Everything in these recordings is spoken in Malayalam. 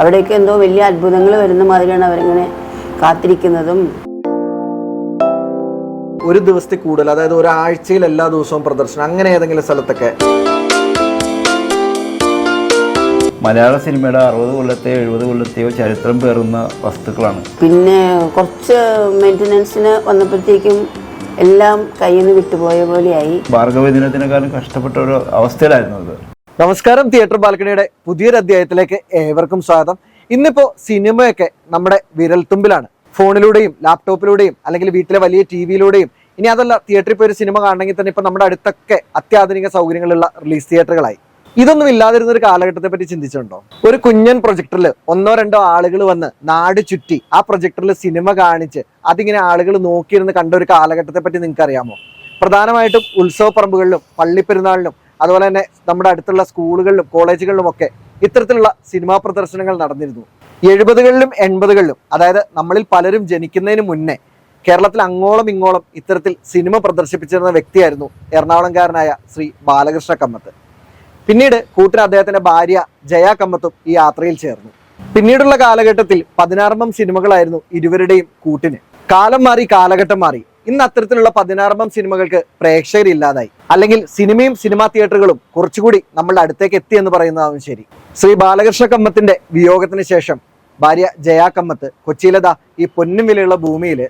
അവിടേക്ക് എന്തോ വലിയ അത്ഭുതങ്ങൾ വരുന്ന മാതിരിയാണ് അവരിങ്ങനെ കാത്തിരിക്കുന്നതും. ഒരു ദിവസത്തിൽ കൂടുതൽ അതായത് ഒരാഴ്ചയിൽ എല്ലാ ദിവസവും പ്രദർശനം അങ്ങനെ ഏതെങ്കിലും സ്ഥലത്തൊക്കെ? മലയാള സിനിമയുടെ അറുപത് കൊല്ലത്തെയോ എഴുപത് കൊല്ലത്തെയോ ചരിത്രം പേറുന്ന വസ്തുക്കളാണ്. പിന്നെ കുറച്ച് മെയിന്റനൻസിന് വന്നപ്പോഴത്തേക്കും എല്ലാം കയ്യിൽ നിന്ന് വിട്ടുപോയ പോലെയായി. ഭാർഗവ ദിനത്തിനെക്കാളും കഷ്ടപ്പെട്ട ഒരു അവസ്ഥയിലായിരുന്നു അത്. നമസ്കാരം തിയേറ്റർ ബാൽക്കണിയുടെ പുതിയൊരു അധ്യായത്തിലേക്ക് ഏവർക്കും സ്വാഗതം. ഇന്നിപ്പോ സിനിമയൊക്കെ നമ്മുടെ വിരൽത്തുമ്പിലാണ്. ഫോണിലൂടെയും ലാപ്ടോപ്പിലൂടെയും അല്ലെങ്കിൽ വീട്ടിലെ വലിയ ടി വിയിലൂടെയും ഇനി അതല്ല തിയേറ്ററിൽ പോയി ഒരു സിനിമ കാണണമെങ്കിൽ തന്നെ ഇപ്പൊ നമ്മുടെ അടുത്തൊക്കെ അത്യാധുനിക സൗകര്യങ്ങളുള്ള റിലീസ് തിയേറ്ററുകളായി. ഇതൊന്നും ഇല്ലാതിരുന്ന ഒരു കാലഘട്ടത്തെ പറ്റി ചിന്തിച്ചിട്ടുണ്ടോ? ഒരു കുഞ്ഞൻ പ്രൊജക്ടറിൽ ഒന്നോ രണ്ടോ ആളുകൾ വന്ന് നാട് ചുറ്റി ആ പ്രൊജക്ടറിൽ സിനിമ കാണിച്ച് അതിങ്ങനെ ആളുകൾ നോക്കിയിരുന്ന് കണ്ട ഒരു കാലഘട്ടത്തെ പറ്റി നിങ്ങൾക്ക് അറിയാമോ പ്രധാനമായിട്ടും ഉത്സവപ്പറമ്പുകളിലും പള്ളിപ്പെരുന്നാളിലും അതുപോലെ തന്നെ നമ്മുടെ അടുത്തുള്ള സ്കൂളുകളിലും കോളേജുകളിലും ഒക്കെ ഇത്തരത്തിലുള്ള സിനിമാ പ്രദർശനങ്ങൾ നടന്നിരുന്നു. എഴുപതുകളിലും എൺപതുകളിലും അതായത് നമ്മളിൽ പലരും ജനിക്കുന്നതിന് മുന്നേ കേരളത്തിൽ അങ്ങോളം ഇങ്ങോളം ഇത്തരത്തിൽ സിനിമ പ്രദർശിപ്പിച്ചിരുന്ന വ്യക്തിയായിരുന്നു എറണാകുളംകാരനായ ശ്രീ ബാലകൃഷ്ണ കമ്മത്ത്. പിന്നീട് കൂട്ടർ അദ്ദേഹത്തിന്റെ ഭാര്യ ജയ കമ്മത്തും ഈ യാത്രയിൽ ചേർന്നു. പിന്നീടുള്ള കാലഘട്ടത്തിൽ പതിനാറമ്പം സിനിമകളായിരുന്നു ഇരുവരുടെയും കൂട്ടിന്. കാലം മാറി കാലഘട്ടം മാറി. ഇന്ന് അത്തരത്തിലുള്ള പതിനാറമ്പം സിനിമകൾക്ക് പ്രേക്ഷകരില്ലാതായി അല്ലെങ്കിൽ സിനിമയും സിനിമാ തിയേറ്ററുകളും കുറച്ചുകൂടി നമ്മളുടെ അടുത്തേക്ക് എത്തി എന്ന് പറയുന്നതാവും ശരി. ശ്രീ ബാലകൃഷ്ണ കമ്മത്തിന്റെ വിയോഗത്തിന് ശേഷം ഭാര്യ ജയാ കമ്മത്ത് കൊച്ചിയിലതാ ഈ പൊന്നും വിലയുള്ള ഭൂമിയിൽ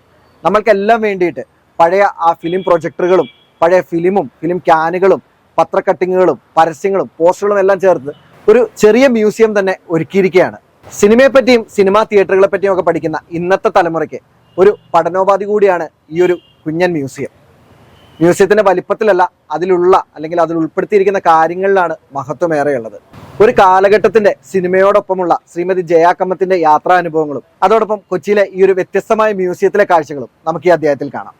നമ്മൾക്കെല്ലാം വേണ്ടിയിട്ട് പഴയ ആ ഫിലിം പ്രൊജക്ടറുകളും പഴയ ഫിലിമും ഫിലിം ക്യാനുകളും പത്ര കട്ടിങ്ങുകളും പരസ്യങ്ങളും പോസ്റ്ററുകളും എല്ലാം ചേർത്ത് ഒരു ചെറിയ മ്യൂസിയം തന്നെ ഒരുക്കിയിരിക്കുകയാണ്. സിനിമയെപ്പറ്റിയും സിനിമാ തിയേറ്ററുകളെ പറ്റിയും ഒക്കെ പഠിക്കുന്ന ഇന്നത്തെ തലമുറയ്ക്ക് ഒരു പഠനോപാധി കൂടിയാണ് ഈ ഒരു കുഞ്ഞൻ മ്യൂസിയം. മ്യൂസിയത്തിന്റെ വലിപ്പത്തിലല്ല അതിലുള്ള അല്ലെങ്കിൽ അതിൽ ഉൾപ്പെടുത്തിയിരിക്കുന്ന കാര്യങ്ങളിലാണ് മഹത്വമേറെയുള്ളത് ഒരു കാലഘട്ടത്തിന്റെ സിനിമയോടൊപ്പമുള്ള ശ്രീമതി ജയാക്കമ്മത്തിന്റെ യാത്രാനുഭവങ്ങളും അതോടൊപ്പം കൊച്ചിയിലെ ഈ ഒരു വ്യത്യസ്തമായ മ്യൂസിയത്തിലെ കാഴ്ചകളും നമുക്ക് ഈ അദ്ദേഹത്തിൽ കാണാം.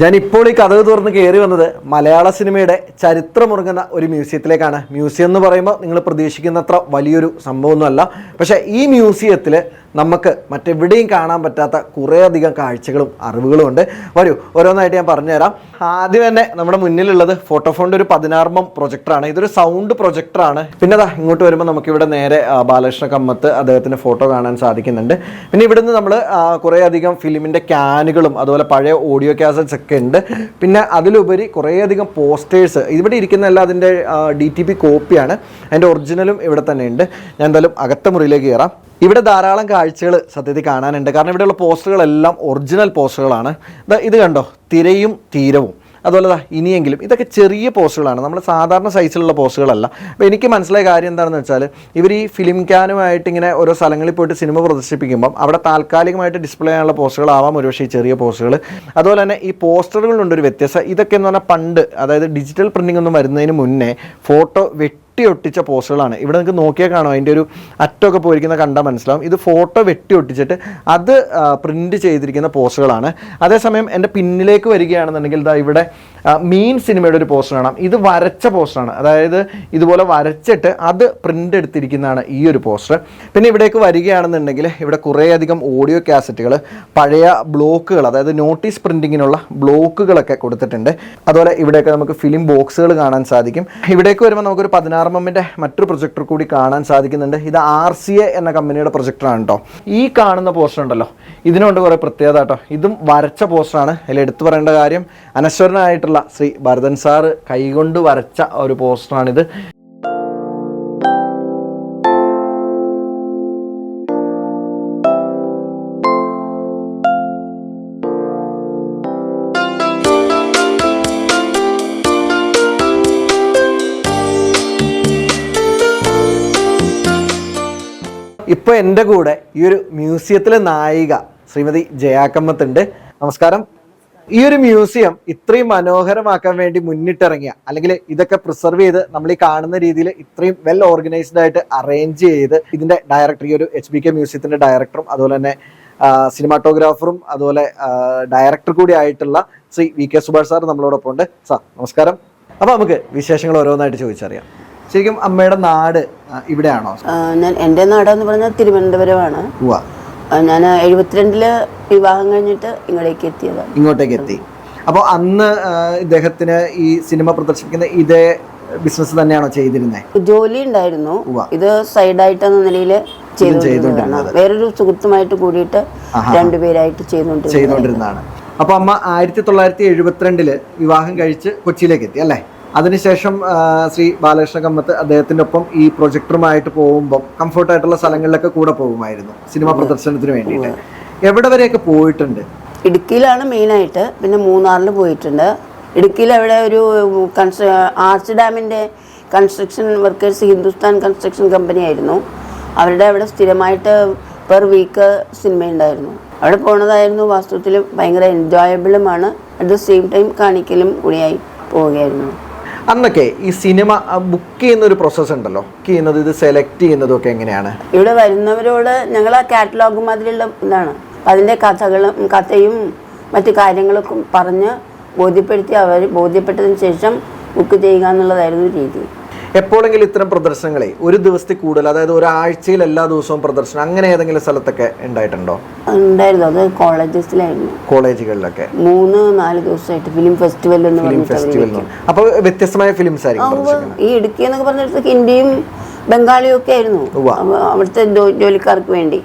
ഞാൻ ഇപ്പോൾ ഈ കഥക് തുറന്ന് കയറി വന്നത് മലയാള സിനിമയുടെ ചരിത്രമുറങ്ങുന്ന ഒരു മ്യൂസിയത്തിലേക്കാണ്. മ്യൂസിയം എന്ന് പറയുമ്പോൾ നിങ്ങൾ പ്രതീക്ഷിക്കുന്നത്ര വലിയൊരു സംഭവമൊന്നുമല്ല. പക്ഷേ ഈ മ്യൂസിയത്തിൽ നമുക്ക് മറ്റെവിടെയും കാണാൻ പറ്റാത്ത കുറേയധികം കാഴ്ചകളും അറിവുകളും ഉണ്ട്. വരൂ ഓരോന്നായിട്ട് ഞാൻ പറഞ്ഞുതരാം. ആദ്യം തന്നെ നമ്മുടെ മുന്നിലുള്ളത് ഫോട്ടോഫോണിന്റെ ഒരു പതിനാറമ്പം പ്രൊജക്ടറാണ്. ഇതൊരു സൗണ്ട് പ്രൊജക്ടറാണ്. പിന്നെ അതാ ഇങ്ങോട്ട് വരുമ്പോൾ നമുക്കിവിടെ നേരെ ബാലകൃഷ്ണ കമ്മത്ത് അദ്ദേഹത്തിന്റെ ഫോട്ടോ കാണാൻ സാധിക്കുന്നുണ്ട്. പിന്നെ ഇവിടുന്ന് നമ്മൾ കുറേയധികം ഫിലിമിന്റെ ക്യാനുകളും അതുപോലെ പഴയ ഓഡിയോ കാസറ്റ്സ് ഒക്കെ ഉണ്ട്. പിന്നെ അതിലുപരി കുറേയധികം പോസ്റ്റേഴ്സ് ഇവിടെ ഇരിക്കുന്ന എല്ലാം അതിന്റെ ഡി ടി പി കോപ്പിയാണ് അതിന്റെ ഒറിജിനലും ഇവിടെ തന്നെ ഉണ്ട്. ഞാൻ എന്തായാലും അകത്ത മുറിയിലേക്ക് കയറാം. ഇവിടെ ധാരാളം കാഴ്ചകൾ സത്യത്തിൽ കാണാനുണ്ട്. കാരണം ഇവിടെയുള്ള പോസ്റ്ററുകളെല്ലാം ഒറിജിനൽ പോസ്റ്ററുകളാണ് ഇത് കണ്ടോ? തിരയും തീരവും. അതുപോലെ ഇനിയെങ്കിലും ഇതൊക്കെ ചെറിയ പോസ്റ്റുകളാണ്. നമ്മൾ സാധാരണ സൈസിലുള്ള പോസ്റ്റുകളല്ല. അപ്പോൾ എനിക്ക് മനസ്സിലായ കാര്യം എന്താണെന്ന് വെച്ചാൽ ഇവർ ഈ ഫിലിം ക്യാനുമായിട്ട് ഇങ്ങനെ ഓരോ സ്ഥലങ്ങളിൽ പോയിട്ട് സിനിമ പ്രദർശിപ്പിക്കുമ്പം അവിടെ താൽക്കാലികമായിട്ട് ഡിസ്പ്ലേ ചെയ്യാനുള്ള പോസ്റ്റുകളാവാം ഒരുപക്ഷെ ഈ ചെറിയ പോസ്റ്റുകൾ. അതുപോലെ തന്നെ ഈ പോസ്റ്ററുകളുണ്ടൊരു വ്യത്യാസം. ഇതൊക്കെ എന്ന് പറഞ്ഞാൽ പണ്ട് അതായത് ഡിജിറ്റൽ പ്രിന്റിംഗ് ഒന്നും വരുന്നതിന് മുന്നേ ഫോട്ടോ വെട്ടി വെട്ടി ഒട്ടിച്ച പോസ്റ്ററുകളാണ് ഇവിടെ നിങ്ങൾക്ക് നോക്കിയാൽ കാണും അതിന്റെ ഒരു അറ്റമൊക്കെ പോയിരിക്കുന്ന കണ്ടാൽ മനസ്സിലാവും. ഇത് ഫോട്ടോ വെട്ടി ഒട്ടിച്ചിട്ട് അത് പ്രിന്റ് ചെയ്തിരിക്കുന്ന പോസ്റ്ററുകളാണ് അതേസമയം എന്റെ പിന്നിലേക്ക് വരികയാണെന്നുണ്ടെങ്കിൽ ഇതാ ഇവിടെ മീൻ സിനിമയുടെ ഒരു പോസ്റ്റർ കാണാം. ഇത് വരച്ച പോസ്റ്ററാണ് അതായത് ഇതുപോലെ വരച്ചിട്ട് അത് പ്രിന്റ് എടുത്തിരിക്കുന്നതാണ് ഈ ഒരു പോസ്റ്റർ പിന്നെ ഇവിടേക്ക് വരികയാണെന്നുണ്ടെങ്കിൽ ഇവിടെ കുറേയധികം ഓഡിയോ കാസറ്റുകൾ പഴയ ബ്ലോക്കുകൾ അതായത് നോട്ടീസ് പ്രിന്റിങ്ങിനുള്ള ബ്ലോക്കുകളൊക്കെ കൊടുത്തിട്ടുണ്ട്. അതുപോലെ ഇവിടെയൊക്കെ നമുക്ക് ഫിലിം ബോക്സുകൾ കാണാൻ സാധിക്കും. ഇവിടേക്ക് വരുമ്പോൾ നമുക്കൊരു പതിനാറമ്മന്റെ മറ്റൊരു പ്രൊജക്ടർ കൂടി കാണാൻ സാധിക്കുന്നുണ്ട്. ഇത് ആർ സി എ എന്ന കമ്പനിയുടെ പ്രൊജക്ടറാണ് കേട്ടോ ഈ കാണുന്ന പോസ്റ്റർ ഉണ്ടല്ലോ. ഇതിനുണ്ട് കുറേ പ്രത്യേകത കേട്ടോ ഇതും വരച്ച പോസ്റ്ററാണ് അതിൽ എടുത്തു പറയേണ്ട കാര്യം അനശ്വരനായിട്ടുള്ള ശ്രീ ഭരതൻ സാറ് കൈകൊണ്ട് വരച്ച ഒരു പോസ്റ്ററാണിത് ഇപ്പൊ എന്റെ കൂടെ ഈ ഒരു മ്യൂസിയത്തിലെ നായിക ശ്രീമതി ജയാക്കമ്മത്തുണ്ട്. നമസ്കാരം. ഈ ഒരു മ്യൂസിയം ഇത്രയും മനോഹരമാക്കാൻ വേണ്ടി മുന്നിട്ടിറങ്ങിയ അല്ലെങ്കിൽ ഇതൊക്കെ പ്രിസർവ് ചെയ്ത് നമ്മൾ ഈ കാണുന്ന രീതിയിൽ ഇത്രയും വെൽ ഓർഗനൈസ്ഡ് ആയിട്ട് അറേഞ്ച് ചെയ്ത് ഇതിന്റെ ഡയറക്ടർ ഈ ഒരു എച്ച് ബി കെ മ്യൂസിയത്തിന്റെ ഡയറക്ടറും അതുപോലെ തന്നെ സിനിമാറ്റോഗ്രാഫറും അതുപോലെ ഡയറക്ടർ കൂടി ആയിട്ടുള്ള Shri V K Subhash sir നമ്മളോടൊപ്പം ഉണ്ട് സാർ നമസ്കാരം. അപ്പൊ നമുക്ക് വിശേഷങ്ങൾ ഓരോന്നായിട്ട് ചോദിച്ചറിയാം. ശരിക്കും അമ്മയുടെ നാട് ഇവിടെയാണോ? ഞാൻ എന്റെ നാടെന്ന് പറഞ്ഞാൽ തിരുവനന്തപുരമാണ്. ഞാൻ എഴുപത്തിരണ്ടിൽ വിവാഹം കഴിഞ്ഞിട്ട് ഇങ്ങോട്ടേക്ക് എത്തിയതാണ് ഇങ്ങോട്ടേക്ക് എത്തി അപ്പോൾ അന്ന് ഇദ്ദേഹത്തിന് ഈ സിനിമ പ്രദർശിപ്പിക്കുന്ന ഇതേ ബിസിനസ് തന്നെയാണോ ചെയ്തിരുന്നത് ജോലി ഉണ്ടായിരുന്നു. ഇത് സൈഡായിട്ടെന്ന നിലയിൽ ചെയ്തുകൊണ്ടിരുന്നതാണ്. വേറൊരു സുഹൃത്തുമായിട്ട് കൂടിയിട്ട് രണ്ടുപേരായിട്ട് ചെയ്തുകൊണ്ടിരുന്നത് ചെയ്തുകൊണ്ടിരുന്നതാണ്. അപ്പോൾ അമ്മ ആയിരത്തി തൊള്ളായിരത്തി എഴുപത്തിരണ്ടിൽ വിവാഹം കഴിച്ച് കൊച്ചിയിലേക്ക് എത്തി അല്ലേ? അതിനുശേഷം ശ്രീ ബാലകൃഷ്ണ കമ്മത്ത് അദ്ദേഹത്തിന്റെ ഒപ്പം ഈ പ്രൊജക്ടറുമായിട്ട് പോകുമ്പോൾ കംഫർട്ടായിട്ടുള്ള സ്ഥലങ്ങളിലൊക്കെ കൂടെ പോകുമായിരുന്നു സിനിമ പ്രദർശനത്തിന് വേണ്ടിയിട്ട്. എവിടെ വരെയൊക്കെ പോയിട്ടുണ്ട്? ഇടുക്കിയിലാണ് മെയിനായിട്ട് പിന്നെ മൂന്നാറിൽ പോയിട്ടുണ്ട്. ഇടുക്കിയിൽ അവിടെ ഒരു കൺസ്ട്ര ആർച്ച് ഡാമിന്റെ construction workers Hindustan construction company ആയിരുന്നു. അവരുടെ അവിടെ സ്ഥിരമായിട്ട് പെർ വീക്ക് സിനിമ ഉണ്ടായിരുന്നു അവിടെ പോണതായിരുന്നു വാസ്തവത്തിൽ ഭയങ്കര എൻജോയബിളുമാണ് അറ്റ് ദ സെയിം ടൈം കാണിക്കലും കൂടിയായി പോവുകയായിരുന്നു. അന്നൊക്കെ ഈ സിനിമ ബുക്ക് ചെയ്യുന്ന ഒരു പ്രോസസ് ഉണ്ടല്ലോ? ബുക്ക് ചെയ്യുന്നത് ഇത് സെലക്ട് ചെയ്യുന്നതും ഒക്കെ എങ്ങനെയാണ്? ഇവിടെ വരുന്നവരോട് ഞങ്ങൾ ആ കാറ്റലോഗ് മാതിരിയുള്ള ഇതാണ്. അതിന്റെ കഥകളും കഥയും മറ്റു കാര്യങ്ങളൊക്കെ പറഞ്ഞ് ബോധ്യപ്പെടുത്തി അവർ ബോധ്യപ്പെട്ടതിന് ശേഷം ബുക്ക് ചെയ്യുക എന്നുള്ളതായിരുന്നു രീതി. എപ്പോഴെങ്കിലും ഇത്തരം പ്രദർശനങ്ങളെ ഒരു ദിവസത്തിൽ കൂടുതൽ അതായത് ഒരാഴ്ചയിൽ എല്ലാ ദിവസവും പ്രദർശനം അങ്ങനെ ഏതെങ്കിലും സ്ഥലത്തൊക്കെ ഉണ്ടായിട്ടുണ്ടോ? ഉണ്ടായിരുന്നു. അത് കോളേജസിലായിരുന്നു. കോളേജുകളിലൊക്കെ. മൂന്ന് നാല് ദിവസമായിട്ട് ഫിലിം ഫെസ്റ്റിവൽ എന്ന് ഫിലിം ഫെസ്റ്റിവൽ അപ്പോൾ വ്യത്യസ്തമായ ഫിലിംസ് ആയിരിക്കും ഈ ഇടുക്കി എന്നൊക്കെ പറഞ്ഞിടത്ത് ഹിന്ദിയും ബംഗാളിയും ഒക്കെ ആയിരുന്നു. അവിടുത്തെ ജോലിക്കാർക്ക് വേണ്ടി.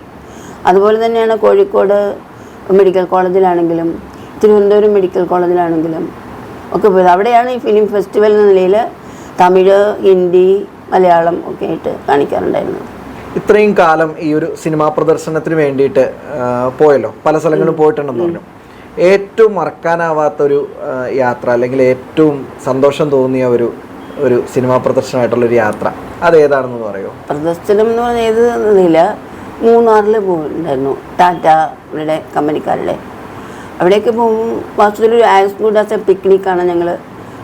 അതുപോലെ തന്നെയാണ് കോഴിക്കോട് മെഡിക്കൽ കോളേജിലാണെങ്കിലും തിരുവനന്തപുരം മെഡിക്കൽ കോളേജിലാണെങ്കിലും ഒക്കെ പോയത്. അവിടെയാണ് ഈ ഫിലിം ഫെസ്റ്റിവൽ എന്ന നിലയിൽ തമിഴ് ഹിന്ദി മലയാളം ഒക്കെ ആയിട്ട് കാണിക്കാറുണ്ടായിരുന്നു. ഇത്രയും കാലം ഈ ഒരു സിനിമാ പ്രദർശനത്തിന് വേണ്ടിയിട്ട് പോയല്ലോ? പല സ്ഥലങ്ങളിലും പോയിട്ടുണ്ടെന്ന് പറഞ്ഞു. ഏറ്റവും മറക്കാനാവാത്ത ഒരു യാത്ര അല്ലെങ്കിൽ ഏറ്റവും സന്തോഷം തോന്നിയ ഒരു ഒരു സിനിമാ പ്രദർശനമായിട്ടുള്ള ഒരു യാത്ര അത് ഏതാണെന്ന് പറയുമോ? പ്രദർശനം എന്ന് പറഞ്ഞാൽ ഏത് എന്നില്ല മൂന്നാറിൽ പോകുന്നുണ്ടായിരുന്നു ടാറ്റ അവരുടെ കമ്പനിക്കാരുടെ. അവിടേക്ക് പോകും വാസ്തുവിൽ ഒരു ആസ് ഗുഡ് ആസ് എ പിക്നിക്കാണ് ഞങ്ങൾ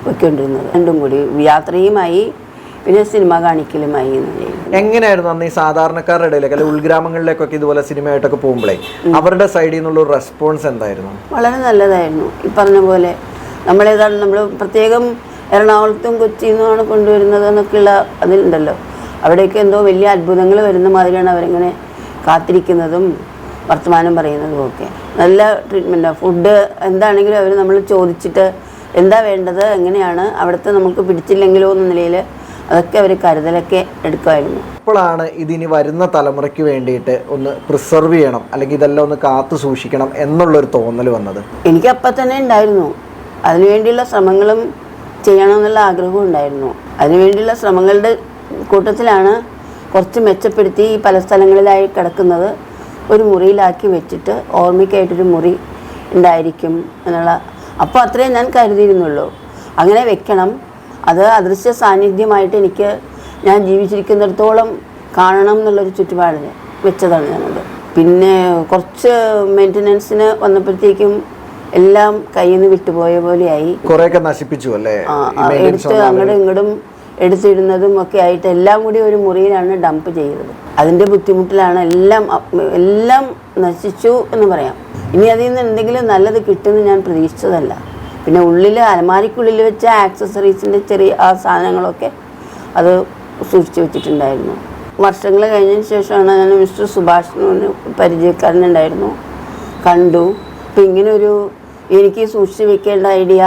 പോയിക്കൊണ്ടിരുന്നത് രണ്ടും കൂടി യാത്രയുമായി പിന്നെ സിനിമ കാണിക്കലുമായി എങ്ങനെയായിരുന്നു അന്ന് ഈ സാധാരണക്കാരുടെ ഇടയിലേക്ക് അല്ലെങ്കിൽ ഉൾഗ്രാമങ്ങളിലേക്കൊക്കെ ഇതുപോലെ സിനിമയായിട്ടൊക്കെ പോകുമ്പോഴേ അവരുടെ സൈഡിൽ നിന്നുള്ള റെസ്പോൺസ് എന്തായിരുന്നു? വളരെ നല്ലതായിരുന്നു. ഈ പറഞ്ഞ പോലെ നമ്മളേതാണ് നമ്മൾ പ്രത്യേകം എറണാകുളത്തും കൊച്ചിയിൽ നിന്നുമാണ് കൊണ്ടുവരുന്നത് എന്നൊക്കെയുള്ള അതിലുണ്ടല്ലോ അവിടെയൊക്കെ എന്തോ വലിയ അത്ഭുതങ്ങൾ വരുന്ന മാതിരിയാണ് അവരിങ്ങനെ കാത്തിരിക്കുന്നതും വർത്തമാനം പറയുന്നതും ഒക്കെ. നല്ല ട്രീറ്റ്മെന്റാണ് ഫുഡ് എന്താണെങ്കിലും അവർ നമ്മൾ ചോദിച്ചിട്ട് എന്താ വേണ്ടത്? എങ്ങനെയാണ്? അവിടുത്തെ നമുക്ക് പിടിച്ചില്ലെങ്കിലോ എന്ന നിലയിൽ അതൊക്കെ അവർ കരുതലൊക്കെ എടുക്കുമായിരുന്നു. ഇപ്പോഴാണ് ഇതിനി വരുന്ന തലമുറയ്ക്ക് വേണ്ടിയിട്ട് ഒന്ന് പ്രിസർവ് ചെയ്യണം അല്ലെങ്കിൽ ഇതെല്ലാം ഒന്ന് കാത്തു സൂക്ഷിക്കണം എന്നുള്ളൊരു തോന്നൽ വന്നത്. എനിക്ക് അപ്പം തന്നെ ഉണ്ടായിരുന്നു. അതിനുവേണ്ടിയുള്ള ശ്രമങ്ങളും ചെയ്യണമെന്നുള്ള ആഗ്രഹവും ഉണ്ടായിരുന്നു. അതിനുവേണ്ടിയുള്ള ശ്രമങ്ങളുടെ കൂട്ടത്തിലാണ് കുറച്ച് മെച്ചപ്പെടുത്തി ഈ പല സ്ഥലങ്ങളിലായി കിടക്കുന്നത് ഒരു മുറിയിലാക്കി വെച്ചിട്ട് ഓർമ്മയ്ക്കായിട്ടൊരു മുറി ഉണ്ടായിരിക്കും എന്നുള്ള അപ്പോൾ അത്രയും ഞാൻ കരുതിയിരുന്നുള്ളൂ. അങ്ങനെ വെക്കണം. അത് അദൃശ്യ സാന്നിധ്യമായിട്ട് എനിക്ക് ഞാൻ ജീവിച്ചിരിക്കുന്നിടത്തോളം കാണണം എന്നുള്ളൊരു ചുറ്റുപാടിന് വെച്ചതാണ് ഞാനത്. പിന്നെ കുറച്ച് മെയിന്റനൻസിന് വന്നപ്പോഴത്തേക്കും എല്ലാം കയ്യിൽ നിന്ന് വിട്ടുപോയ പോലെയായി. കുറേയൊക്കെ നശിപ്പിച്ചു അല്ലേ? എടുത്ത് അങ്ങോട്ടും ഇങ്ങോട്ടും എടുത്തിടുന്നതും ഒക്കെ ആയിട്ട് എല്ലാം കൂടി ഒരു മുറിയിലാണ് ഡംപ് ചെയ്തത്. അതിന്റെ ബുദ്ധിമുട്ടിലാണ് എല്ലാം എല്ലാം നശിച്ചു എന്ന് പറയാം. ഇനി അതിൽ നിന്ന് എന്തെങ്കിലും നല്ലത് കിട്ടുമെന്ന് ഞാൻ പ്രതീക്ഷിച്ചതല്ല. പിന്നെ ഉള്ളിൽ അലമാരിക്കുള്ളിൽ വെച്ച ആക്സസറീസിന്റെ ചെറിയ ആ സാധനങ്ങളൊക്കെ അത് സൂക്ഷിച്ചു വെച്ചിട്ടുണ്ടായിരുന്നു. വർഷങ്ങൾ കഴിഞ്ഞതിന് ശേഷമാണ് ഞാൻ മിസ്റ്റർ സുഭാഷ് പരിചയക്കാരനുണ്ടായിരുന്നു. കണ്ടു. അപ്പം ഇങ്ങനെ ഒരു എനിക്ക് സൂക്ഷിച്ച് വെക്കേണ്ട ഐഡിയ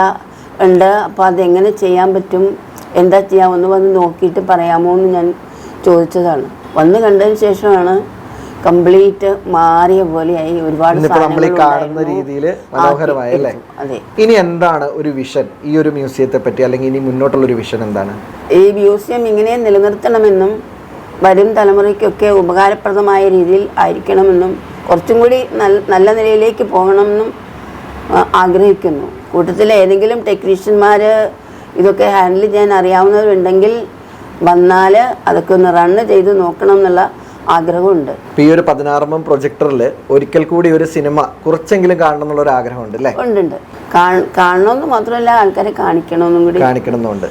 ഉണ്ട്. അപ്പോൾ അതെങ്ങനെ ചെയ്യാൻ പറ്റും? എന്താ ചെയ്യാമെന്ന് വന്ന് നോക്കിയിട്ട് പറയാമോ എന്ന് ഞാൻ ചോദിച്ചതാണ്. വന്ന് കണ്ടതിന് ശേഷമാണ് കംപ്ലീറ്റ് മാറിയ പോലെയായി ഒരുപാട് നമ്മൾ ഈ കാണുന്ന. രീതിയിൽ മനോഹരമായി അല്ലേ അതെ. ഇനി എന്താണ് ഒരു വിഷൻ ഈ ഒരു മ്യൂസിയത്തെ പറ്റി അല്ലെങ്കിൽ ഇനി മുന്നോട്ടുള്ള ഒരു വിഷൻ എന്താണ്? ഈ മ്യൂസിയം ഇങ്ങനെ നിലനിർത്തണമെന്നും വരും തലമുറയ്ക്കൊക്കെ ഉപകാരപ്രദമായ രീതിയിൽ ആയിരിക്കണമെന്നും കുറച്ചും കൂടി നല്ല നല്ല നിലയിലേക്ക് പോകണമെന്നും ആഗ്രഹിക്കുന്നു. കൂട്ടത്തിൽ ഏതെങ്കിലും ടെക്നീഷ്യന്മാർ ഇതൊക്കെ ഹാൻഡിൽ ചെയ്യാൻ അറിയാവുന്നവരുണ്ടെങ്കിൽ വന്നാൽ അതൊക്കെ ഒന്ന് റണ്ണ് ചെയ്ത് നോക്കണം എന്നുള്ള ആഗ്രഹമുണ്ട്. ഈ ഒരു പതിനാറാമം പ്രൊജക്ടറിൽ ഒരിക്കൽ കൂടി ഒരു സിനിമ കുറച്ചെങ്കിലും കാണണം എന്നുള്ള ഒരു ആഗ്രഹമുണ്ട് അല്ലേ? ഉണ്ട് കാ- കാണണമെന്ന് മാത്രമല്ല ആൾക്കാരെ കാണിക്കണമെന്നും കൂടി. കാണിക്കണമെന്നുണ്ട്.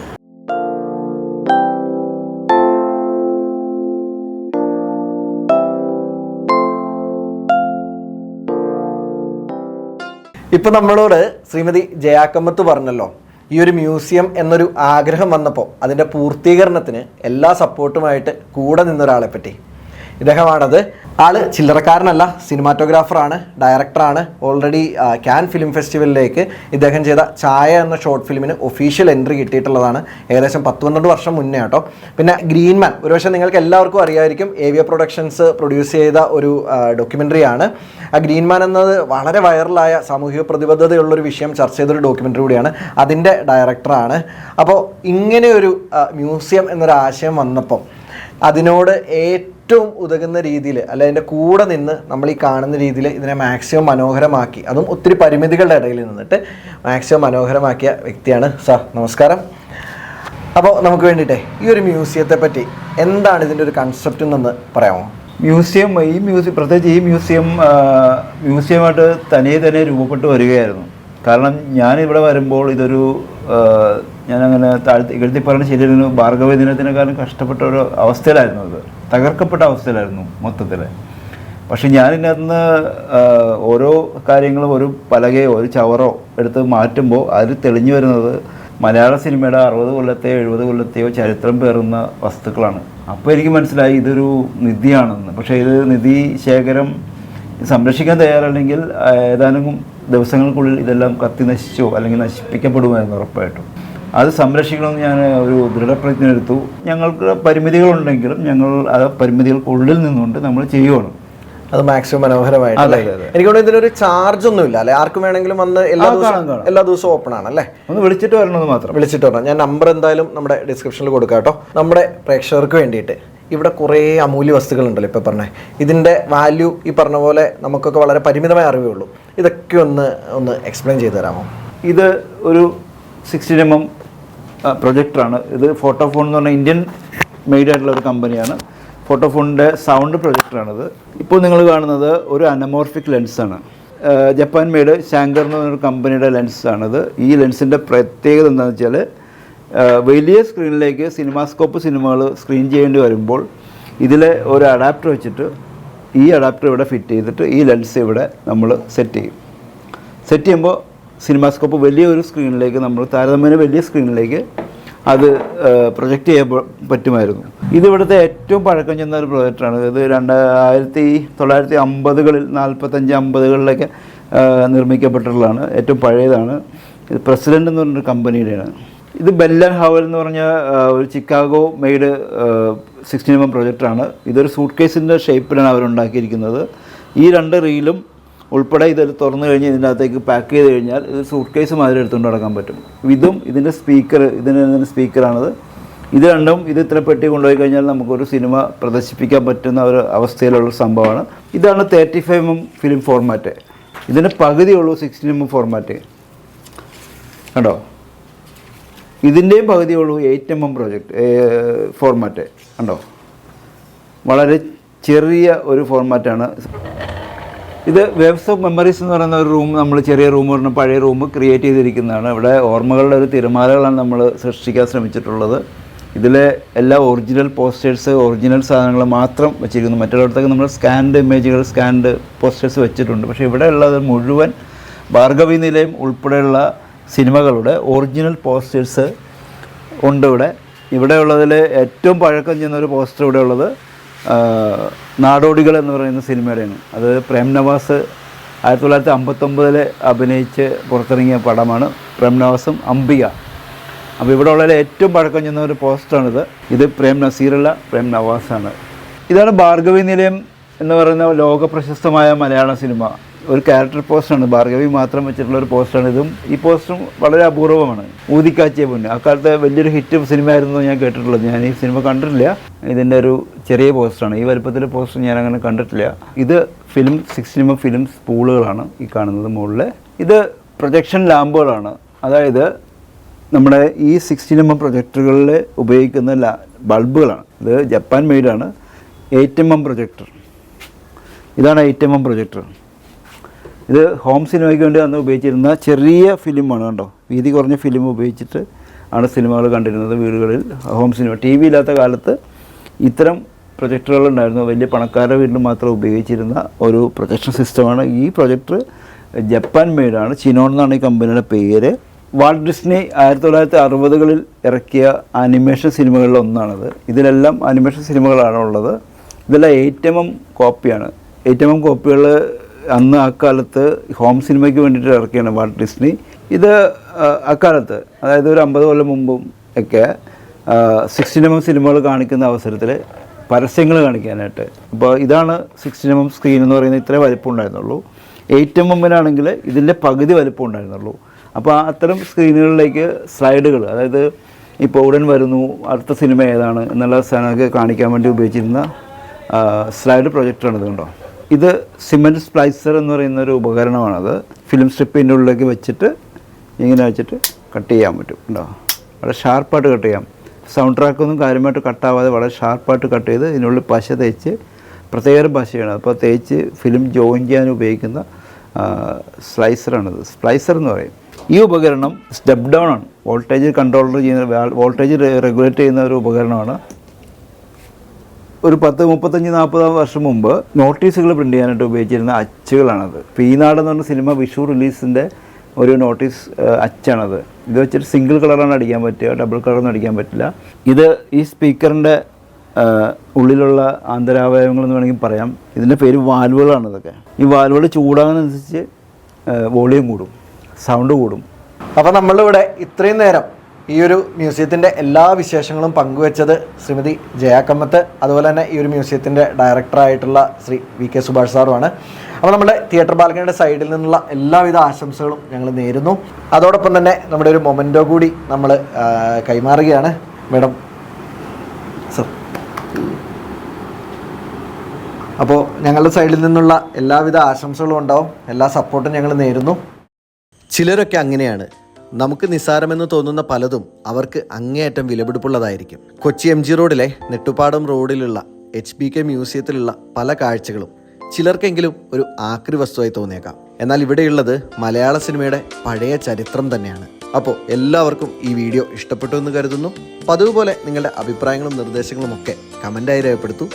ഇപ്പൊ നമ്മളോട് ശ്രീമതി ജയാക്കമ്മത്ത് പറഞ്ഞല്ലോ ഈ ഒരു മ്യൂസിയം എന്നൊരു ആഗ്രഹം വന്നപ്പോൾ അതിന്റെ പൂർത്തീകരണത്തിന് എല്ലാ സപ്പോർട്ടുമായിട്ട് കൂടെ നിന്ന ഒരാളെ പറ്റി ഇദ്ദേഹമാണത്. ആൾ ചില്ലറക്കാരനല്ല സിനിമാറ്റോഗ്രാഫറാണ് ഡയറക്ടറാണ്. ഓൾറെഡി ക്യാൻ ഫിലിം ഫെസ്റ്റിവലിലേക്ക് ഇദ്ദേഹം ചെയ്ത ചായ എന്ന ഷോർട്ട് ഫിലിമിന് ഒഫീഷ്യൽ എൻട്രി കിട്ടിയിട്ടുള്ളതാണ്. ഏകദേശം പത്ത് പന്ത്രണ്ട് വർഷം മുന്നേ കേട്ടോ. പിന്നെ ഗ്രീൻമാൻ ഒരുപക്ഷെ നിങ്ങൾക്ക് എല്ലാവർക്കും അറിയായിരിക്കും ഏവിയ പ്രൊഡക്ഷൻസ് പ്രൊഡ്യൂസ് ചെയ്ത ഒരു ഡോക്യുമെന്ററി ആണ്. ആ ഗ്രീൻമാൻ എന്നത് വളരെ വൈറലായ സാമൂഹിക പ്രതിബദ്ധതയുള്ളൊരു വിഷയം ചർച്ച ചെയ്തൊരു ഡോക്യുമെന്ററി കൂടിയാണ്. അതിന്റെ ഡയറക്ടറാണ് അപ്പോൾ ഇങ്ങനെ ഒരു മ്യൂസിയം എന്നൊരു ആശയം വന്നപ്പം അതിനോട് ഏറ്റവും ഉതകുന്ന രീതിയിൽ അല്ലെ അതിന്റെ കൂടെ നിന്ന് നമ്മൾ ഈ കാണുന്ന രീതിയിൽ ഇതിനെ മാക്സിമം മനോഹരമാക്കി അതും ഒത്തിരി പരിമിതികളുടെ ഇടയിൽ നിന്നിട്ട് മാക്സിമം മനോഹരമാക്കിയ വ്യക്തിയാണ് സാർ നമസ്കാരം. അപ്പോൾ നമുക്ക് വേണ്ടിയിട്ടേ ഈ ഒരു മ്യൂസിയത്തെ പറ്റി എന്താണ് ഇതിന്റെ ഒരു കൺസെപ്റ്റ് എന്നൊന്ന് പറയാമോ? മ്യൂസിയം ഈ മ്യൂസിയം പ്രത്യേകിച്ച് ഈ മ്യൂസിയം മ്യൂസിയമായിട്ട് തനിയെ തന്നെ രൂപപ്പെട്ട് വരികയായിരുന്നു. കാരണം ഞാനിവിടെ വരുമ്പോൾ ഇതൊരു ഞാനങ്ങനെ താഴ്ത്തി ഇകഴ്ത്തി പറഞ്ഞ ശരിയായിരുന്നു ഭാർഗവ ദിനത്തിനെക്കാളും കഷ്ടപ്പെട്ട ഒരു അവസ്ഥയിലായിരുന്നു അത്. തകർക്കപ്പെട്ട അവസ്ഥയിലായിരുന്നു മൊത്തത്തിൽ പക്ഷെ ഇതിനകത്തുനിന്ന് ഓരോ കാര്യങ്ങളും ഒരു പലകയോ ഒരു ചവറോ എടുത്ത് മാറ്റുമ്പോൾ അതിൽ തെളിഞ്ഞു വരുന്നത് മലയാള സിനിമയുടെ അറുപത് കൊല്ലത്തെയോ എഴുപത് കൊല്ലത്തെയോ ചരിത്രം പേറുന്ന വസ്തുക്കളാണ്. അപ്പോൾ എനിക്ക് മനസ്സിലായി ഇതൊരു നിധിയാണെന്ന്. പക്ഷേ ഇത് നിധി ശേഖരം സംരക്ഷിക്കാൻ തയ്യാറല്ലെങ്കിൽ ഏതാനും ദിവസങ്ങൾക്കുള്ളിൽ ഇതെല്ലാം കത്തി നശിച്ചോ അല്ലെങ്കിൽ നശിപ്പിക്കപ്പെടുമോ എന്ന് ഉറപ്പായിട്ടും. അത് സംരക്ഷിക്കണമെന്ന് ഞാൻ ഒരു ദൃഢപ്രതിജ്ഞ എടുത്തു. ഞങ്ങൾക്ക് പരിമിതികളുണ്ടെങ്കിലും ഞങ്ങൾ ആ പരിമിതികൾക്കുള്ളിൽ നിന്നുകൊണ്ട് നമ്മൾ ചെയ്യുകയാണ് അത് മാക്സിമം മനോഹരമായിട്ട്. എനിക്ക് തോന്നുന്നു ഇതിനൊരു ചാർജ് ഒന്നും ഇല്ല അല്ലെ? ആർക്കും വേണമെങ്കിലും വന്ന് എല്ലാ ദിവസവും എല്ലാ ദിവസവും ഓപ്പൺ ആണ് അല്ലേ? ഒന്ന് വിളിച്ചിട്ട് വരണമെന്ന് മാത്രം. വിളിച്ചിട്ട് വരണം. ഞാൻ നമ്പർ എന്തായാലും നമ്മുടെ ഡിസ്ക്രിപ്ഷനിൽ കൊടുക്കാം കേട്ടോ. നമ്മുടെ പ്രേക്ഷകർക്ക് വേണ്ടിയിട്ട്. ഇവിടെ കുറേ അമൂല്യ വസ്തുക്കൾ ഉണ്ടല്ലോ ഇപ്പോൾ പറഞ്ഞേ. ഇതിന്റെ വാല്യൂ ഈ പറഞ്ഞ പോലെ നമുക്കൊക്കെ വളരെ പരിമിതമായ അറിവേ ഉള്ളൂ. ഇതൊക്കെ ഒന്ന് ഒന്ന് എക്സ്പ്ലെയിൻ ചെയ്തു തരാമോ? ഇത് ഒരു സിക്സ്റ്റീൻ എം എം പ്രൊജക്ടറാണ്. ഇത് ഫോട്ടോ ഫോൺ എന്ന് പറഞ്ഞാൽ ഇന്ത്യൻ മെയ്ഡ് ആയിട്ടുള്ള ഒരു കമ്പനിയാണ്. ഫോട്ടോ ഫോണിന്റെ സൗണ്ട് പ്രൊജക്ടറാണിത്. ഇപ്പോൾ നിങ്ങൾ കാണുന്നത് ഒരു അനമോർഫിക് ലെൻസാണ്. ജപ്പാൻ മെയ്ഡ് ശാങ്കർ എന്ന് പറഞ്ഞൊരു കമ്പനിയുടെ ലെൻസാണിത്. ഈ ലെൻസിന്റെ പ്രത്യേകത എന്താണെന്ന് വെച്ചാൽ വലിയ സ്ക്രീനിലേക്ക് സിനിമാസ്കോപ്പ് സിനിമകൾ സ്ക്രീൻ ചെയ്യേണ്ടി വരുമ്പോൾ ഇതിലെ ഒരു അഡാപ്റ്റർ വെച്ചിട്ട് ഈ അഡാപ്റ്റർ ഇവിടെ ഫിറ്റ് ചെയ്തിട്ട് ഈ ലെൻസ് ഇവിടെ നമ്മൾ സെറ്റ് ചെയ്യും. സെറ്റ് ചെയ്യുമ്പോൾ സിനിമാസ്കോപ്പ് വലിയ ഒരു സ്ക്രീനിലേക്ക് നമ്മൾ താരതമ്യേന വലിയ സ്ക്രീനിലേക്ക് അത് പ്രൊജക്റ്റ് ചെയ്യാൻ പറ്റുമായിരുന്നു. ഇത് ഇവിടുത്തെ ഏറ്റവും പഴക്കം ചെന്ന ഒരു പ്രൊജക്റ്റാണ് ഇത് രണ്ടായിരത്തി തൊള്ളായിരത്തി അമ്പതുകളിൽ നാൽപ്പത്തഞ്ച് അമ്പതുകളിലൊക്കെ നിർമ്മിക്കപ്പെട്ടിട്ടുള്ളതാണ്. ഏറ്റവും പഴയതാണ്. ഇത് പ്രസിഡന്റ് എന്ന് പറഞ്ഞൊരു കമ്പനിയുടെയാണ്. ഇത് ബെല്ലൻ ഹവൽ എന്ന് പറഞ്ഞ ഒരു Chicago made sixteen M M പ്രൊജക്ടറാണ്. ഇതൊരു സൂട്ട് കേസിന്റെ ഷേപ്പിലാണ് അവരുണ്ടാക്കിയിരിക്കുന്നത്. ഈ രണ്ട് റീലും ഉൾപ്പെടെ ഇത് തുറന്നു കഴിഞ്ഞ് ഇതിന്റെ അകത്തേക്ക് പാക്ക് ചെയ്ത് കഴിഞ്ഞാൽ ഇത് സൂട്ട് കേസ് മാതിരി എടുത്തുകൊണ്ട് നടക്കാൻ പറ്റും. ഇതും ഇതിന്റെ സ്പീക്കർ ഇതിന്റെ സ്പീക്കറാണത് ഇത് രണ്ടും ഇത് ഇത്ര പെട്ടി കൊണ്ടുപോയി കഴിഞ്ഞാൽ നമുക്കൊരു സിനിമ പ്രദർശിപ്പിക്കാൻ പറ്റുന്ന ഒരു അവസ്ഥയിലുള്ള സംഭവമാണ്. ഇതാണ് thirty five M film format ഇതിന്റെ പകുതിയുള്ളൂ സിക്സ്റ്റീൻ എം ഫോർമാറ്റ് കണ്ടോ? ഇതിന്റെയും പകുതിയുള്ളൂ eight M M project format കണ്ടോ? വളരെ ചെറിയ ഒരു ഫോർമാറ്റാണ് ഇത് വേവ്സ് ഓഫ് മെമ്മറീസ് എന്ന് പറയുന്ന ഒരു റൂം നമ്മൾ ചെറിയ റൂം പറഞ്ഞ പഴയ റൂം ക്രിയേറ്റ് ചെയ്തിരിക്കുന്നതാണ്. ഇവിടെ ഓർമ്മകളുടെ ഒരു തിരമാലകളാണ് നമ്മൾ സൃഷ്ടിക്കാൻ ശ്രമിച്ചിട്ടുള്ളത്. ഇതിലെ എല്ലാ ഒറിജിനൽ പോസ്റ്റേഴ്സ് ഒറിജിനൽ സാധനങ്ങൾ മാത്രം വെച്ചിരിക്കുന്നു. മറ്റുള്ളടത്തൊക്കെ നമ്മൾ സ്കാൻഡ് ഇമേജുകൾ സ്കാൻഡ് പോസ്റ്റേഴ്സ് വെച്ചിട്ടുണ്ട്. പക്ഷേ ഇവിടെ ഉള്ളത് മുഴുവൻ ഭാർഗവി നിലയം ഉൾപ്പെടെയുള്ള സിനിമകളുടെ ഒറിജിനൽ പോസ്റ്റേഴ്സ് ഉണ്ട് ഇവിടെ. ഉള്ളതിൽ ഏറ്റവും പഴക്കം ചെന്ന ഒരു പോസ്റ്റർ ഇവിടെ ഉള്ളത് ആ, നാടോടികൾ എന്ന് പറയുന്ന സിനിമയുടെയാണ്. അത് പ്രേം നവാസ് ആയിരത്തി തൊള്ളായിരത്തി അമ്പത്തൊമ്പതിൽ അഭിനയിച്ച് പുറത്തിറങ്ങിയ പടമാണ് പ്രേം നവാസും അംബിക. അപ്പോൾ ഇവിടെ ഉള്ളതിൽ ഏറ്റവും പഴക്കം ചെന്ന ഒരു പോസ്റ്ററാണിത്. ഇത് പ്രേം നസീറുള്ള പ്രേം നവാസാണ്. ഇതാണ് ഭാർഗവി നിലയം എന്ന് പറയുന്ന ലോക പ്രശസ്തമായ മലയാള സിനിമ. ഒരു ക്യാരക്ടർ പോസ്റ്ററാണ് ഭാർഗവി മാത്രം വെച്ചിട്ടുള്ള ഒരു പോസ്റ്ററാണ് ഇതും. ഈ പോസ്റ്ററും വളരെ അപൂർവമാണ്. ഊതിക്കാച്ചിയ പൊന്ന്. അക്കാലത്തെ വലിയൊരു ഹിറ്റ് സിനിമയായിരുന്നു ഞാൻ കേട്ടിട്ടുള്ളത്. ഞാൻ ഈ സിനിമ കണ്ടിട്ടില്ല. ഇതിന്റെ ഒരു ചെറിയ പോസ്റ്ററാണ് ഈ വലുപ്പത്തിലെ പോസ്റ്റർ ഞാൻ അങ്ങനെ കണ്ടിട്ടില്ല. ഇത് ഫിലിം സിക്സ് സിനിമ ഫിലിം സ്പൂളുകളാണ് ഈ കാണുന്നത് മുകളിൽ ഇത് പ്രൊജക്ഷൻ ലാമ്പുകളാണ് അതായത് നമ്മുടെ ഈ സിക്സ് എം പ്രൊജക്ടറുകളിൽ ഉപയോഗിക്കുന്ന ലാ ബൾബുകളാണ് ഇത് ജപ്പാൻ മെയ്ഡാണ് എയ്റ്റ് എം എം പ്രൊജക്ടർ ഇതാണ് എയ്റ്റ് എം എം പ്രൊജക്ടർ ഇത് ഹോം സിനിമയ്ക്ക് വേണ്ടി അന്ന് ഉപയോഗിച്ചിരുന്ന ചെറിയ ഫിലിമാണ് കണ്ടോ? വീതി കുറഞ്ഞ ഫിലിം ഉപയോഗിച്ചിട്ട് ആണ് സിനിമകൾ കണ്ടിരുന്നത് വീടുകളിൽ. ഹോം സിനിമ ടി വി ഇല്ലാത്ത കാലത്ത് ഇത്തരം പ്രൊജക്ടറുകളുണ്ടായിരുന്നു. വലിയ പണക്കാരുടെ വീട്ടിൽ മാത്രം ഉപയോഗിച്ചിരുന്ന ഒരു പ്രൊജക്ഷൻ സിസ്റ്റമാണ്. ഈ പ്രൊജക്ടർ ജപ്പാൻ മെയ്ഡാണ്. ചിനോൺ എന്നാണ് ഈ കമ്പനിയുടെ പേര്. വാൾട്ട് ഡിസ്നി ആയിരത്തി തൊള്ളായിരത്തി അറുപതുകളിൽ ഇറക്കിയ ആനിമേഷൻ സിനിമകളിൽ ഒന്നാണത്. ഇതിലെല്ലാം ആനിമേഷൻ സിനിമകളാണ് ഉള്ളത് ഇതെല്ലാം എം കോപ്പിയാണ്. എം എം കോപ്പികൾ അന്ന് അക്കാലത്ത് ഹോം സിനിമയ്ക്ക് വേണ്ടിയിട്ട് ഇറക്കിയാണ് വാൾട്ട് ഡിസ്നി. ഇത് അക്കാലത്ത് അതായത് ഒരു അമ്പത് കൊല്ലം മുമ്പും ഒക്കെ സിക്സ്റ്റീൻ എം എം സിനിമകൾ കാണിക്കുന്ന അവസരത്തിൽ പരസ്യങ്ങൾ കാണിക്കാനായിട്ട്. അപ്പോൾ ഇതാണ് സിക്സ്റ്റീൻ എം എം സ്ക്രീൻ എന്ന് പറയുന്നത് ഇത്രേ വലിപ്പം ഉണ്ടായിരുന്നുള്ളൂ. എയ്റ്റ് എം എമ്മിനാണെങ്കിൽ ഇതിന്റെ പകുതി വലിപ്പം ഉണ്ടായിരുന്നുള്ളൂ. അപ്പോൾ അത്തരം സ്ക്രീനുകളിലേക്ക് സ്ലൈഡുകൾ അതായത് ഇപ്പോൾ ഉടൻ വരുന്നു അടുത്ത സിനിമ ഏതാണ് എന്നുള്ള സാധനമൊക്കെ കാണിക്കാൻ വേണ്ടി ഉപയോഗിച്ചിരുന്ന സ്ലൈഡ് പ്രൊജക്ടറാണ് ഇത് കണ്ടോ? ഇത് സിമെന്റ് സ്പ്ലൈസർ എന്ന് പറയുന്ന ഒരു ഉപകരണമാണത്. ഫിലിം സ്ട്രിപ്പിന്റെ ഉള്ളിലേക്ക് വെച്ചിട്ട് ഇങ്ങനെ വെച്ചിട്ട് കട്ട് ചെയ്യാൻ പറ്റും ഉണ്ടോ വളരെ ഷാർപ്പായിട്ട് കട്ട് ചെയ്യാം. സൗണ്ട് ട്രാക്കൊന്നും കാര്യമായിട്ട് കട്ടാവാതെ വളരെ ഷാർപ്പായിട്ട് കട്ട് ചെയ്ത് ഇതിനുള്ളിൽ പശ തേച്ച് പ്രത്യേകം പശയാണ്. അപ്പോൾ തേച്ച് ഫിലിം ജോയിൻ ചെയ്യാൻ ഉപയോഗിക്കുന്ന സ്ലൈസറാണിത്. സ്പ്ലൈസർ എന്ന് പറയും. ഈ ഉപകരണം സ്റ്റെപ്പ് ഡൗൺ ആണ്. വോൾട്ടേജ് കൺട്രോളർ ചെയ്യുന്ന വോൾട്ടേജ് റെഗുലേറ്റ് ചെയ്യുന്ന ഒരു ഉപകരണമാണ് ഒരു പത്ത് മുപ്പത്തഞ്ച് നാൽപ്പത് വർഷം മുമ്പ് നോട്ടീസുകൾ പ്രിന്റ് ചെയ്യാനായിട്ട് ഉപയോഗിച്ചിരുന്ന അച്ചുകളാണത്. പീനാട് എന്ന് പറഞ്ഞ സിനിമ വിഷു റിലീസിന്റെ ഒരു നോട്ടീസ് അച്ചാണത്. ഇത് വെച്ചിട്ട് സിംഗിൾ കളറാണ് അടിക്കാൻ പറ്റുക ഡബിൾ കളറൊന്നും അടിക്കാൻ പറ്റില്ല. ഇത് ഈ സ്പീക്കറിന്റെ ഉള്ളിലുള്ള ആന്തരാവയവങ്ങളെന്ന് വേണമെങ്കിൽ പറയാം. ഇതിന്റെ പേര് വാൽവുകളാണ് ഇതൊക്കെ. ഈ വാൽവുകൾ ചൂടാകുന്നതനുസരിച്ച് വോളിയം കൂടും സൗണ്ട് കൂടും. അപ്പോൾ നമ്മളിവിടെ ഇത്രയും നേരം ഈ ഒരു മ്യൂസിയത്തിന്റെ എല്ലാ വിശേഷങ്ങളും പങ്കുവെച്ചത് ശ്രീമതി ജയാക്കമ്മത്ത് അതുപോലെ തന്നെ ഈ ഒരു മ്യൂസിയത്തിന്റെ ഡയറക്ടറായിട്ടുള്ള ശ്രീ വി കെ സുഭാഷ് സാറുമാണ്. അപ്പോൾ നമ്മുടെ തിയേറ്റർ ബാൽക്കണിയുടെ സൈഡിൽ നിന്നുള്ള എല്ലാവിധ ആശംസകളും ഞങ്ങൾ നേരുന്നു. അതോടൊപ്പം തന്നെ നമ്മുടെ ഒരു മൊമെന്റോ കൂടി നമ്മൾ കൈമാറുകയാണ്. Madam sir. അപ്പോൾ ഞങ്ങളുടെ സൈഡിൽ നിന്നുള്ള എല്ലാവിധ ആശംസകളും ഉണ്ടാവും. എല്ലാ സപ്പോർട്ടും ഞങ്ങൾ നേരുന്നു. ചിലരൊക്കെ അങ്ങനെയാണ്. നമുക്ക് നിസ്സാരമെന്ന് തോന്നുന്ന പലതും അവർക്ക് അങ്ങേയറ്റം വിലപിടിപ്പുള്ളതായിരിക്കും. കൊച്ചി എം ജി റോഡിലെ നെട്ടുപാടം റോഡിലുള്ള എച്ച് ബി കെ മ്യൂസിയത്തിലുള്ള പല കാഴ്ചകളും ചിലർക്കെങ്കിലും ഒരു ആക്രി വസ്തുവായി തോന്നിയേക്കാം. എന്നാൽ ഇവിടെയുള്ളത് മലയാള സിനിമയുടെ പഴയ ചരിത്രം തന്നെയാണ്. അപ്പോൾ എല്ലാവർക്കും ഈ വീഡിയോ ഇഷ്ടപ്പെട്ടു എന്ന് കരുതുന്നു. പതിവ് പോലെ നിങ്ങളുടെ അഭിപ്രായങ്ങളും നിർദ്ദേശങ്ങളും ഒക്കെ കമന്റായി രേഖപ്പെടുത്തു.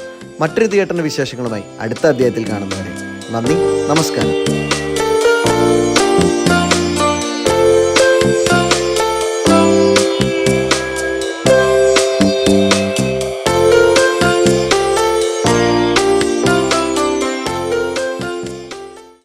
മറ്റൊരു തിയേറ്ററിന്റെ വിശേഷങ്ങളുമായി അടുത്ത അധ്യായത്തിൽ കാണുന്നവരെ. നന്ദി നമസ്കാരം.